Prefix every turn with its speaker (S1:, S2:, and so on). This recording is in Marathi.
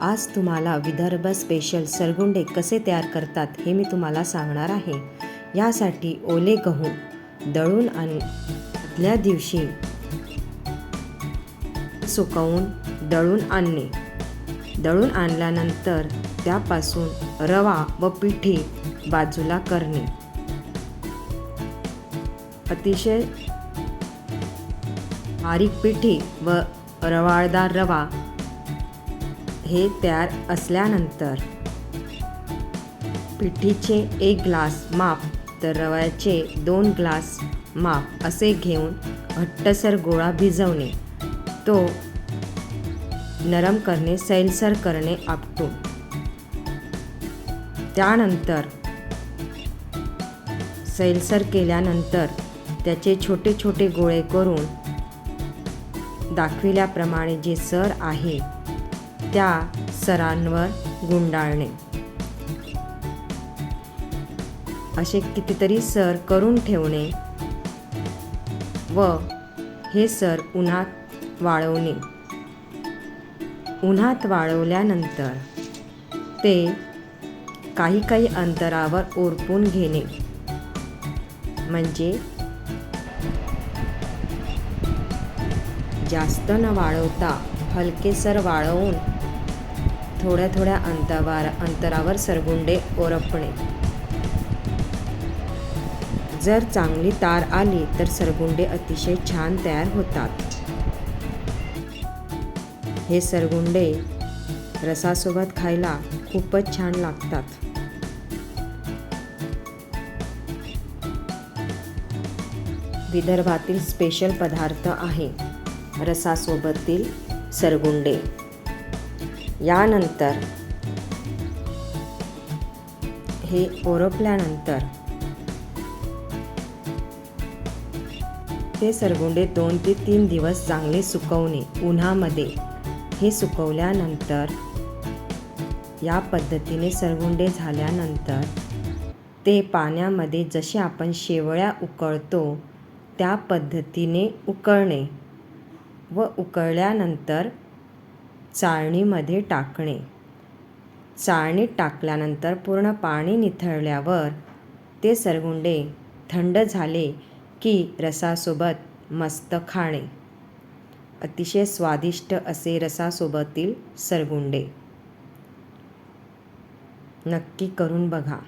S1: आज तुम्हाला विदर्भ स्पेशल सरगुंडे कसे तयार करतात हे मी तुम्हाला सांगणार आहे. यासाठी ओले गहू दळून आणल्या आदल्या दिवशी सुकवून दळून आणणे. दळून आणल्यानंतर त्यापासून रवा व पिठी बाजूला करणे. अतिशय बारीक पिठी व रवाळदार रवा हे तयार असल्यानंतर पिठीचे एक ग्लास माप तर रव्याचे दोन ग्लास माप असे घेऊन घट्टसर गोळा भिजवणे. तो नरम करणे सैलसर करणे आपटून त्यानंतर सैलसर केल्यानंतर त्याचे छोटे छोटे गोळे करून दाखविल्याप्रमाणे जे सर आहे त्या सरांवर गुंडाळणे. असे कितीतरी सर करून ठेवणे व हे सर उन्हात वाळवणे. उन्हात वाळवल्यानंतर ते काही काही अंतरावर ओरपून घेणे. म्हणजे जास्त न वाळवता हलके सर वाळवून थोड्या थोड्या अंतावार अंतरावर सरगुंडे ओरपणे. जर चांगली तार आली तर सरगुंडे अतिशय छान तयार होतात. हे सरगुंडे रसासोबत खायला खूपच छान लागतात. विदर्भातील स्पेशल पदार्थ आहे रसासोबतील सरगुंडे. यानंतर हे ओरपल्यानंतर ते सरगुंडे दोन ते तीन दिवस चांगले सुकवणे उन्हामध्ये हे सुकवल्यानंतर या पद्धतीने सरगुंडे झाल्यानंतर ते पाण्यामध्ये जसे आपण शेवळ्या उकळतो त्या पद्धतीने उकळणे व उकळल्यानंतर चाळणीमध्ये टाकणे. चाळणीत टाकल्यानंतर पूर्ण पाणी निथळल्यावर ते सरगुंडे थंड झाले की रसासोबत मस्त खाणे. अतिशय स्वादिष्ट असे रसासोबतील सरगुंडे. नक्की करून बघा.